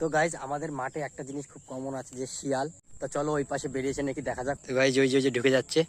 তো গাইজ আমাদের মাঠে একটা জিনিস খুব কমন আছে যে শিয়াল। তো চলো ওই পাশে বেরিয়েছে নাকি দেখা যাক। তো গাইজ ওই যে ঢুকে যাচ্ছে।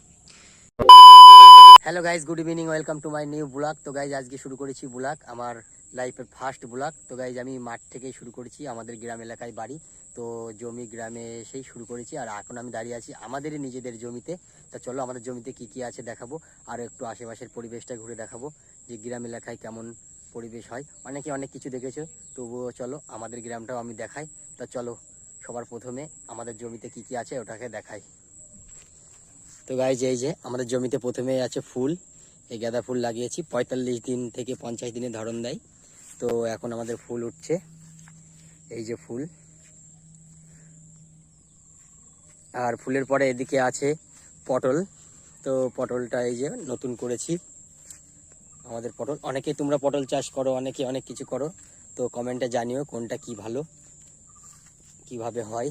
Hello guys good evening welcome to my new blog তো গাইজ আজকে শুরু করেছি ব্লগ আমার লাইফের ফার্স্ট ব্লগ তো গাইজ আমি মাঠ থেকেই শুরু করেছি আমাদের গ্রাম এলাকায় বাড়ি। তো জমি গ্রামে এসেই শুরু করেছি আর এখন আমি দাঁড়িয়ে আছি আমাদেরই নিজেদের জমিতে। তো চলো আমাদের জমিতে কি কি আছে দেখাবো আর একটু আশেপাশের পরিবেশটা ঘুরে দেখাবো যে গ্রাম এলাকায় কেমন পরিবেশ হয়। অনেকে অনেক কিছু দেখেছ, তবুও চলো আমাদের গ্রামটাও আমি দেখাই। তা চলো, সবার প্রথমে আমাদের জমিতে কি কি আছে ওটাকে দেখাই। তো গাইজ এই যে আমাদের জমিতে প্রথমে আছে ফুল। এই গাঁদা ফুল লাগিয়েছি। পঁয়তাল্লিশ দিন থেকে পঞ্চাশ দিনে ধরন দেয়। তো এখন আমাদের ফুল উঠছে। এই যে ফুল। আর ফুলের পরে এদিকে আছে পটল। তো পটলটা এই যে নতুন করেছি। আমাদের পটল। অনেকে তোমরা পটল চাষ করো অনেকে অনেক কিছু করো। তো কমেন্টে জানিও কোনটা কি ভালো, কীভাবে হয়,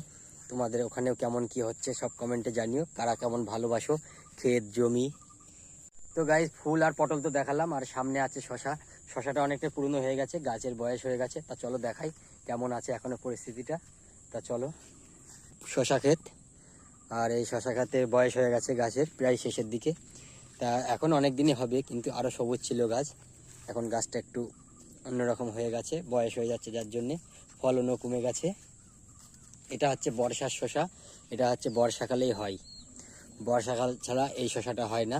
তোমাদের ওখানেও কেমন কি হচ্ছে, সব কমেন্টে জানিও। কারা কেমন ভালোবাসো, ক্ষেত, জমি। তো গাইজ ফুল আর পটল তো দেখালাম, আর সামনে আছে শশা। শশাটা অনেকটা পুরনো হয়ে গেছে, গাছের বয়স হয়ে গেছে। তা চলো দেখাই কেমন আছে এখনও পরিস্থিতিটা। তা চলো। শশা ক্ষেত, আর এই শশা ক্ষেতের বয়স হয়ে গেছে গাছের, প্রায় শেষের দিকে। তা এখন অনেক দিনই হবে, কিন্তু আরও সবুজ ছিল গাছ। এখন গাছটা একটু অন্যরকম হয়ে গেছে, বয়স হয়ে যাচ্ছে যার জন্যে। ফলনও কমে গেছে। এটা হচ্ছে বর্ষার শশা, এটা হচ্ছে বর্ষাকালেই হয়। বর্ষাকাল ছাড়া এই শশাটা হয় না।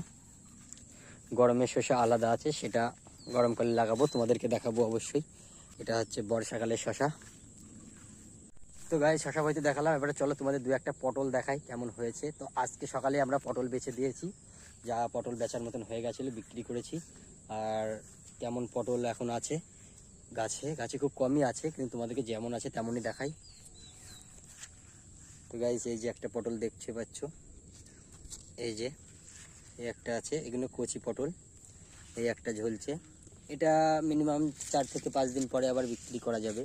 গরমের শশা আলাদা আছে, সেটা গরমকালে লাগাবো, তোমাদেরকে দেখাবো অবশ্যই। এটা হচ্ছে বর্ষাকালের শশা। তো গায়ে শশা বইতে দেখালাম। এবারে চলো তোমাদের দু একটা পটল দেখাই কেমন হয়েছে। তো আজকে সকালে আমরা পটল বেছে দিয়েছি। যা পটল বেচার মতন হয়ে গেছিল, বিক্রি করেছি। আর কেমন পটল এখন আছে? গাছে গাছে খুব কমই আছে, কিন্তু তোমাদেরকে যেমন আছে তেমনই দেখাই। তো গাইজ এই যে একটা পটল দেখতে পাচ্ছ। এই যে, এই একটা আছে, এগুলো কচি পটল। এই একটা ঝুলছে। এটা মিনিমাম চার থেকে পাঁচ দিন পরে আবার বিক্রি করা যাবে।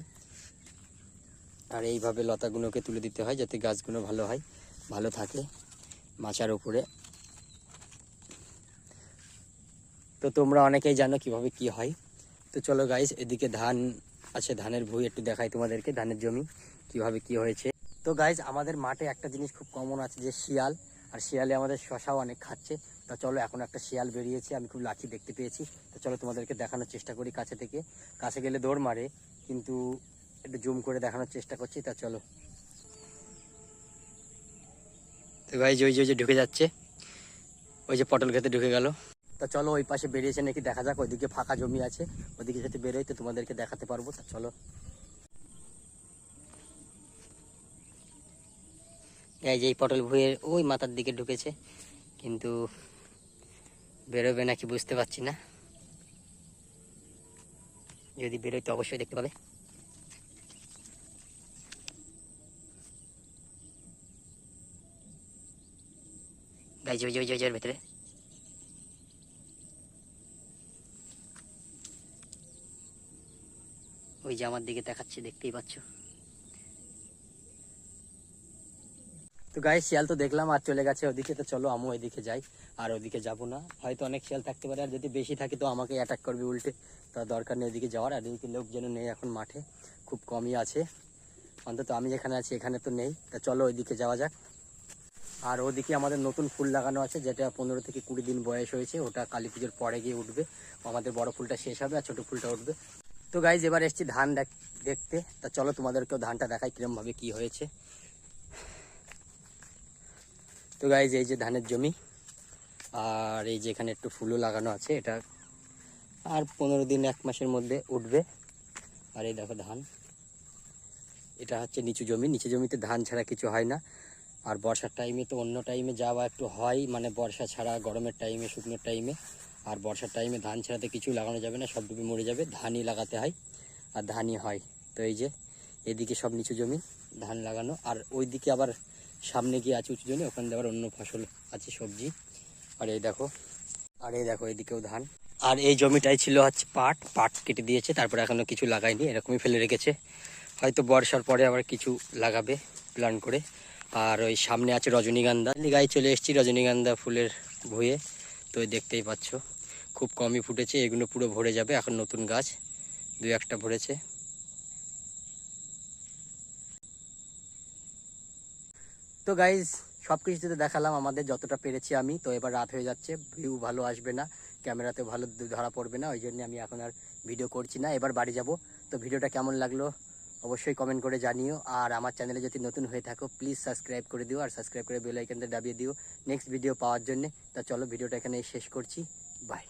আর এইভাবে লতাগুলোকে তুলে দিতে হয় যাতে গাছগুলো ভালো হয়, ভালো থাকে মাচার উপরে। তো তোমরা অনেকেই জানো কীভাবে কি হয়। তো চলো গাইস এদিকে ধান আছে, ধানের ভুঁই একটু দেখাই তোমাদেরকে, ধানের জমি, কীভাবে কি হয়েছে। তো গাইজ আমাদের মাঠে একটা জিনিস খুব কমন আছে যে শিয়াল, আর শিয়ালে আমাদের শশাও অনেক খাচ্ছে। তা চলো এখন একটা শিয়াল বেরিয়েছে, আমি খুব লাকি দেখতে পেয়েছি। তো চলো তোমাদেরকে দেখানোর চেষ্টা করি কাছে থেকে। কাছে গেলে দৌড় মারে, কিন্তু একটু জুম করে দেখানোর চেষ্টা করছি, তা চলো। তো গাইজ ওই যে ঢুকে যাচ্ছে। ওই যে পটল খেতে ঢুকে গেল। তা চলো ওই পাশে বেরিয়েছে নাকি দেখা যাক, ওইদিকে ফাঁকা জমি আছে, ওইদিকে যদি বেরোয় তো তোমাদেরকে দেখাতে পারব। তা চলো। এই যে এই পটল ভুঁয়ের ওই মাথার দিকে ঢুকেছে, কিন্তু বেরোবে নাকি বুঝতে পারছি না। যদি বেরোয় তো অবশ্যই দেখতে পাবে। ওই যে ভেতরে। ওই যে আমার দিকে দেখাচ্ছে, দেখতেই পাচ্ছ। তো গায়ে শিয়াল তো দেখলাম আর চলে গেছে ওদিকে, তো চলো আমিও ওইদিকে যাই, আর ওদিকে যাব না। হয়তো অনেক শিয়াল থাকতে পারে, আর যদি বেশি থাকে তো আমাকে অ্যাটাক করবে উল্টে। তা দরকার নেই ওদিকে যাওয়ার, আর এদিকে যেন নেই এখন মাঠে, খুব কমই আছে। অন্তত আমি যেখানে আছি, এখানে তো নেই। তা চলো ওইদিকে যাওয়া যাক। আর ওদিকে আমাদের নতুন ফুল লাগানো আছে, যেটা পনেরো থেকে কুড়ি দিন বয়স হয়েছে, ওটা কালী পুজোর পরে গিয়ে উঠবে। আমাদের বড় ফুলটা শেষ হবে, আর ছোটো ফুলটা উঠবে। তো গাইজ এবার এসছি ধান দেখ- দেখতে। তা চলো তোমাদেরকেও ধানটা দেখাই কিরমভাবে কি হয়েছে। তো গাইজ এই যে ধানের জমি। আর এই যে এখানে একটু ফুলও লাগানো আছে, এটা আর পনেরো দিন, এক মাসের মধ্যে উঠবে। আর এই দেখো ধান। এটা হচ্ছে নিচু জমি। নিচু জমিতে ধান ছাড়া কিছু হয় না। আর বর্ষার টাইমে তো অন্য টাইমে যাওয়া একটু হয়। মানে বর্ষা ছাড়া, গরমের টাইমে শুকনোর টাইমে আর বর্ষার টাইমে ধান ছাড়াতে কিছু লাগানো যাবে না সব ডুবে মরে যাবে। ধানই লাগাতে হয় আর ধানই হয়। তো এই যে, এদিকে সব নিচু জমি, ধান লাগানো। আর ওই দিকে আবার সামনে গিয়ে আছে উঁচু জমি, ওখানে আবার অন্য ফসল আছে সবজি। আর এই দেখো, আর এই দেখো, এদিকেও ধান। আর এই জমিটাই ছিল হচ্ছে পাট। পাট কেটে দিয়েছে, তারপরে এখনও কিছু লাগায়নি, এরকমই ফেলে রেখেছে। হয়তো বর্ষার পরে আবার কিছু লাগাবে প্ল্যান করে। আর ওই সামনে আছে রজনীগন্ধা। গায়ে চলে এসেছি রজনীগন্ধা ফুলের ভুঁয়ে তো দেখতেই পাচ্ছ। খুব কমই ফুটেছে, এগুলো পুরো ভরে যাবে, এখন নতুন গাছ দু একটা ভরেছে। তো গাইজ সব কিছুতে দেখালাম, আমাদের যতটা পেরেছি আমি, তো এবার রাত হয়ে যাচ্ছে ভিউ ভালো আসবে না ক্যামেরাতে ভালো ধরা পড়বে না ওই জন্য আমি এখন আর ভিডিও করছি না, এবার বাড়ি যাব। তো ভিডিওটা কেমন লাগল, অবশ্যই কমেন্ট করে জানিও, আর আমার চ্যানেলে যদি নতুন হয়ে থাকো প্লিজ সাবস্ক্রাইব করে দিও, আর সাবস্ক্রাইব করে বেল আইকনটা দাবিয়ে দিও নেক্সট ভিডিও পাওয়ার জন্য। তা চলো, ভিডিওটা এখানে শেষ করছি বাই